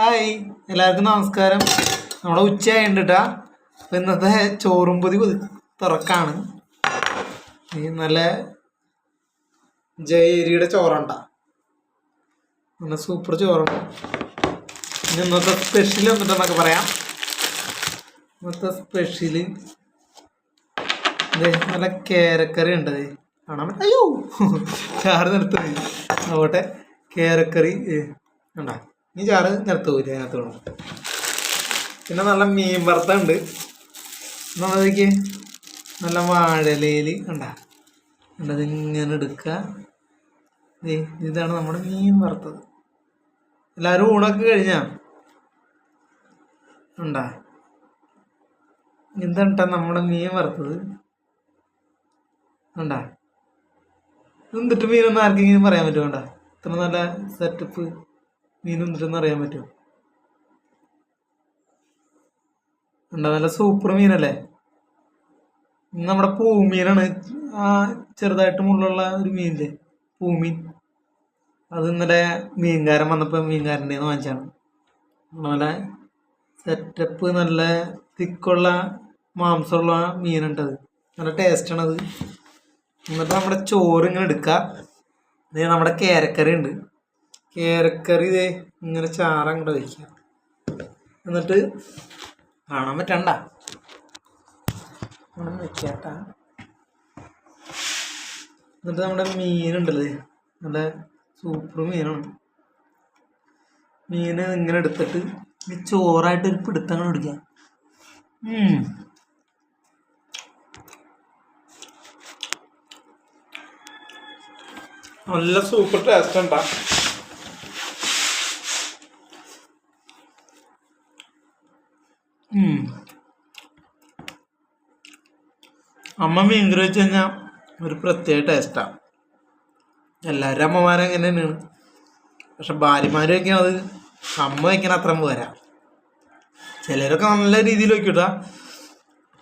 Hi എല്ലാവർക്കും നമസ്കാരം. നമ്മുടെ ഉച്ച കേട്ടാ അപ്പം ഇന്നത്തെ ചോറും പൊതി തുറക്കാണ്. ഈ നല്ല ജയരിയുടെ ചോറുണ്ട. നല്ല സൂപ്പർ ചോറുണ്ട് ഇനി ഇന്നത്തെ സ്പെഷ്യൽ വന്നിട്ടെന്നൊക്കെ പറയാം? ഇന്നത്തെ സ്പെഷ്യൽ നല്ല കേരക്കറി ഉണ്ട്. കാണാൻ അയ്യോ ചാറ് നിർത്തുന്നത് അതുകൊട്ടെ കേരക്കറി ഉണ്ടാ ഈ ചാറ് നിർത്ത് പോയില്ല അതിനകത്ത് വേണം. പിന്നെ നല്ല മീൻ വറുത്ത ഉണ്ട്. നമ്മളതൊക്കെ നല്ല വാഴലയിൽ കണ്ട. കണ്ടത് ഇങ്ങനെ എടുക്കുക ഇതാണ് നമ്മുടെ മീൻ വറുത്തത്. എല്ലാവരും ഊണൊക്കെ കഴിഞ്ഞാ? ഉണ്ടാ ഇതാണ് നമ്മുടെ മീൻ വറുത്തത്? ഉണ്ടാ എന്നിട്ട് മീനൊന്നും ആർക്കെങ്കിലും പറയാൻ പറ്റുമോ ഇത്ര നല്ല സെറ്റപ്പ് മീൻ എന്നിട്ടൊന്നും അറിയാൻ പറ്റുമോ? ഉണ്ടാ നല്ല സൂപ്പർ മീനല്ലേ? നമ്മുടെ പൂമീനാണ്. ആ ചെറുതായിട്ട് മുള്ളുള്ള ഒരു മീനില്ലേ? പൂമീൻ അത് ഇന്നലെ മീൻകാരൻ വന്നപ്പോൾ മീൻകാരന്റെ വാങ്ങിച്ചാണ് നല്ല സെറ്റപ്പ് നല്ല തിക്കുള്ള മാംസമുള്ള മീനുണ്ടത് നല്ല ടേസ്റ്റാണത് എന്നിട്ട് നമ്മുടെ ചോറ് ഇങ്ങനെ എടുക്കുക നമ്മുടെ കേരക്കറി ഉണ്ട്. കേരക്കറി ഇതേ ഇങ്ങനെ ചാറ് അങ്ങോട്ട് വയ്ക്കുക എന്നിട്ട് കാണാൻ പറ്റണ്ട? വയ്ക്കാട്ട എന്നിട്ട് നമ്മുടെ മീനുണ്ടല്ലേ? നല്ല സൂപ്പർ മീനാണ്. മീന് ഇങ്ങനെ എടുത്തിട്ട് ഈ ചോറായിട്ട് ഒരു പിടുത്തം പിടിക്കുക എടുക്കുക നല്ല സൂപ്പർ ടേസ്റ്റ് ഉണ്ടാ. അമ്മ മീൻ കറി വെച്ച് കഴിഞ്ഞാൽ ഒരു പ്രത്യേക ടേസ്റ്റാണ് എല്ലാവരും അമ്മമാരും അങ്ങനെ തന്നെയാണ് പക്ഷെ ഭാര്യമാര് വയ്ക്കണത് അമ്മ വയ്ക്കണ അത്ര പോരാ ചിലരൊക്കെ നല്ല രീതിയിൽ വയ്ക്കൂട്ടാ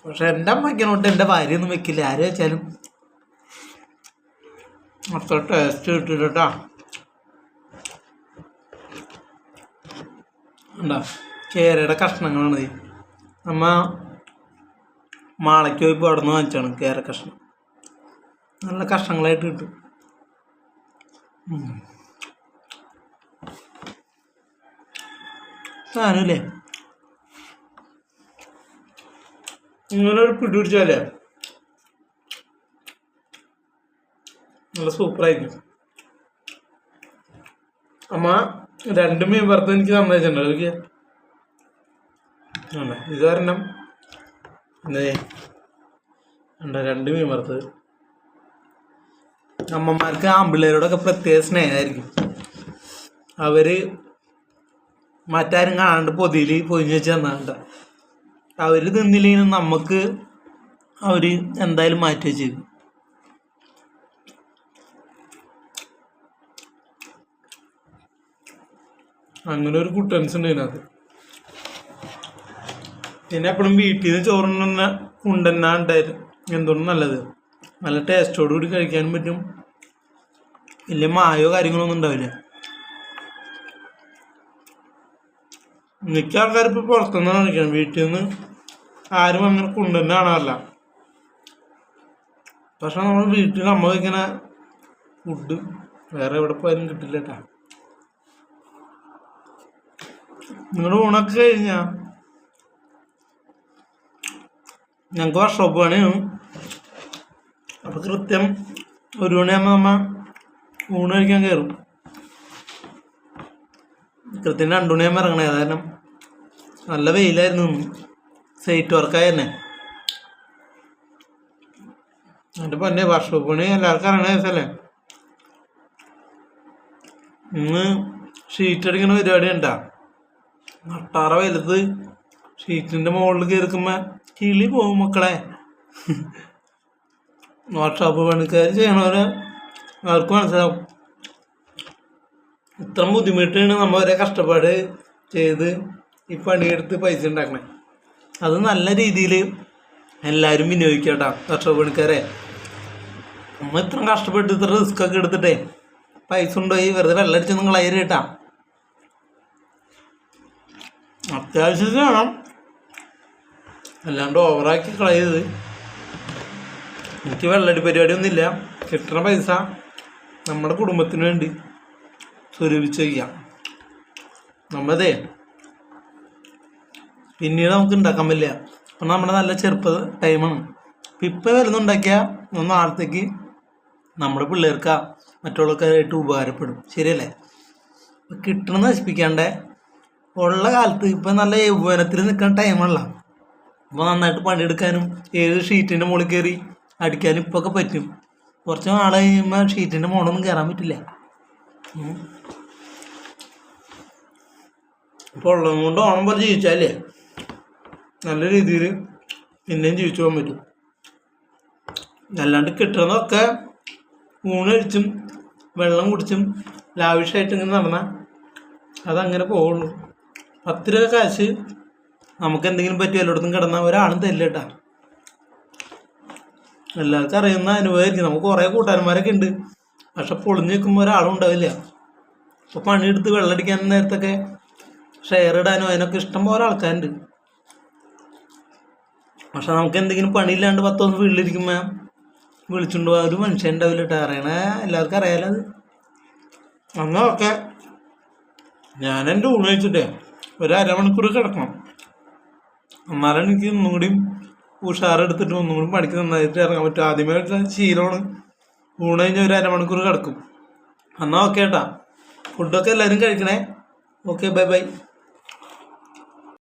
പക്ഷെ എന്റെ അമ്മ വയ്ക്കണോട്ട് എന്റെ ഭാര്യ ഒന്നും വെക്കില്ല. ആര് വെച്ചാലും. അത്ര ടേസ്റ്റ് കിട്ടിട്ടാ ഉണ്ടോ കേരയുടെ കഷ്ണങ്ങളാണ് നമ്മ മാളയ്ക്ക് പോയപ്പോൾ അവിടെ നിന്ന് വാങ്ങിച്ചാണ് കഷ്ണം. നല്ല കഷ്ണങ്ങളായിട്ട് കിട്ടും. സാധനമില്ലേ ഇങ്ങനെ ഒരു പിടി പിടിച്ചാലേ? നല്ല സൂപ്പറായിരിക്കും. അമ്മ രണ്ട് മീൻ വറുത്ത് എനിക്ക് സമ്മതിച്ചിട്ടുണ്ടോ ഇതൊക്കെ. ഇത് ആണ് ഇത് എന്താ രണ്ട് മീൻ വറുത്തത്? അമ്മമാർക്ക് ആമ്പിള്ളേരോടൊക്കെ പ്രത്യേക സ്നേഹമായിരിക്കും. അവർ മറ്റാരും കാണാണ്ട് പൊതിയിൽ പൊതിഞ്ഞ് വെച്ച് തന്നാണ്ട. അവർ തിന്നില്ലെങ്കിലും നമുക്ക് അവർ എന്തായാലും മാറ്റി വെച്ചേക്കും. അങ്ങനെ ഒരു കുട്ടൻസ് ഉണ്ട് ഇതിനകത്ത്. പിന്നെ എപ്പോഴും വീട്ടിൽ നിന്ന് ചോറുണ്ണുന്ന ഉണ്ടെന്നാ ഉണ്ടായിരുന്നു എന്തുകൊണ്ടും നല്ലത്. നല്ല ടേസ്റ്റോട് കൂടി കഴിക്കാനും പറ്റും. വലിയ മായോ കാര്യങ്ങളൊന്നും ഉണ്ടാവില്ല. മിക്ക ആൾക്കാർ ഇപ്പോൾ പുറത്തുനിന്നാണ് കാണിക്കണം വീട്ടിൽ നിന്ന് ആരും അങ്ങനെ കൊണ്ടുതന്നെ കാണാറില്ല. പക്ഷെ നമ്മൾ വീട്ടിൽ നമ്മൾ ഇങ്ങനെ ഫുഡ് വേറെ എവിടെ പോയാലും കിട്ടില്ല കേട്ടാ നിങ്ങളുടെ ഊണൊക്കെ കഴിഞ്ഞാ? ഞങ്ങൾക്ക് വർഷോപ്പ് പണിയാണ് അപ്പോൾ കൃത്യം ഒരു മണിയാകുമ്പോൾ നമ്മ ഊണ് കഴിക്കാൻ കയറും കൃത്യം രണ്ടു മണിയാകുമ്പോൾ ഇറങ്ങണേ കാരണം നല്ല വെയിലായിരുന്നു. സൈറ്റ് വർക്കായിരുന്നെ എന്റെ പൊന്നെ വർഷോപ്പ് പണി എല്ലാവർക്കും ഇറങ്ങണ ദിവസമല്ലേ ഇന്ന് ഷീറ്റ് അടിക്കണ പരിപാടി ഉണ്ടാ നട്ടാറ വലുത് ഷീറ്റിന്റെ മുകളിൽ കയറിക്കുമ്പോ കിളി പോകും മക്കളെ. വാട്സാപ്പ് പണിക്കാർ ചെയ്യണവരെ അവർക്ക് മനസ്സിലാവും. ഇത്ര ബുദ്ധിമുട്ടാണ് നമ്മൾ ഒരേ കഷ്ടപ്പാട് ചെയ്ത് ഈ പണിയെടുത്ത് പൈസ ഉണ്ടാക്കണേ. അത് നല്ല രീതിയിൽ എല്ലാവരും വിനിയോഗിക്കട്ടാ കർഷക പണിക്കാരെ. നമ്മൾ ഇത്ര കഷ്ടപ്പെട്ട് ഇത്ര റിസ്ക് ഒക്കെ എടുത്തിട്ടേ പൈസ കൊണ്ടുപോയി വെറുതെ വെള്ളടിച്ചൊന്നും കളയരുത് കേട്ടാ. അത്യാവശ്യത്തിന് വേണം. അല്ലാണ്ട് ഓവറാക്കി കളയത് എനിക്ക് വെള്ളടി പരിപാടി പരിപാടിയൊന്നുമില്ല. കിട്ടുന്ന പൈസ നമ്മുടെ കുടുംബത്തിന് വേണ്ടി സ്വരൂപിച്ച് വയ്ക്കാം. നമ്മളതേ പിന്നീട് നമുക്ക് ഉണ്ടാക്കാൻ പറ്റില്ല. അപ്പം നമ്മുടെ നല്ല ചെറുപ്പ ടൈമാണ്. അപ്പം ഇപ്പം വരുന്നുണ്ടാക്കിയാൽ ഒന്ന് നാളത്തേക്ക് നമ്മുടെ പിള്ളേർക്ക് മറ്റുള്ളവർക്കായിട്ട് ഉപകാരപ്പെടും. ശരിയല്ലേ? കിട്ടണം നശിപ്പിക്കാണ്ട് ഉള്ള കാലത്ത് ഇപ്പം നല്ല യൗവനത്തിൽ നിൽക്കുന്ന ടൈമല്ല അപ്പോൾ നന്നായിട്ട് പണിയെടുക്കാനും ഏത് ഷീറ്റിന്റെ മുകളിൽ കയറി അടിക്കാനും ഇപ്പൊക്കെ പറ്റും. കുറച്ച് നാൾ കഴിയുമ്പോൾ ഷീറ്റിന്റെ മുകളിലൊന്നും കയറാൻ പറ്റില്ല. അപ്പോൾ ഉള്ളതും കൊണ്ട് ഓണം പോലെ ജീവിച്ചാലേ നല്ല രീതിയിൽ പിന്നെയും ജീവിച്ചു പോകാൻ പറ്റും. അല്ലാണ്ട് കിട്ടുന്നതൊക്കെ ഊണഴിച്ചും വെള്ളം കുടിച്ചും ലാവിഷായിട്ട് ഇങ്ങനെ നടന്നാൽ അതങ്ങനെ പോവുള്ളൂ. പത്ത് രൂപ കാശ് നമുക്ക് എന്തെങ്കിലും പറ്റി എല്ലായിടത്തും കിടന്നാൽ ഒരാളും തരില്ല കേട്ടാ എല്ലാവർക്കും അറിയുന്ന അനുഭവമായിരിക്കും. നമുക്ക് കുറേ കൂട്ടുകാരന്മാരൊക്കെ ഉണ്ട്. പക്ഷെ പൊളിഞ്ഞ് നിൽക്കുമ്പോൾ ഒരാളും ഉണ്ടാവില്ല. അപ്പോൾ പണിയെടുത്ത് വെള്ളമടിക്കാൻ നേരത്തൊക്കെ ഷെയർ ഇടാനോ അതിനൊക്കെ ഇഷ്ടം പോലെ ആൾക്കാരുണ്ട്. പക്ഷെ നമുക്ക് എന്തെങ്കിലും പണിയില്ലാണ്ട് പത്ത് ദിവസം വീട്ടിലിരിക്കുമ്പോൾ വിളിച്ചുകൊണ്ട് പോകാൻ ഒരു മനുഷ്യൻ ഉണ്ടാവില്ല കേട്ടോ അറിയണ? എല്ലാവർക്കും അറിയാലോ അത്. ഒക്കെ ഞാൻ എന്റെ ഊണ് കഴിച്ചിട്ടേ ഒരു അരമണിക്കൂർ കിടക്കണം. എന്നാലും എനിക്ക് ഒന്നും കൂടി ഉഷാറെടുത്തിട്ട് ഒന്നും കൂടി പണിക്ക് നന്നായിട്ട് ഇറങ്ങാൻ പറ്റും. ആദ്യമായിട്ട് ശീലമാണ്. ഊണ് കഴിഞ്ഞ് ഒരു അരമണിക്കൂർ കിടക്കും. എന്നാൽ ഓക്കെ ഏട്ടാ ഫുഡൊക്കെ എല്ലാവരും കഴിക്കണേ. Okay bye bye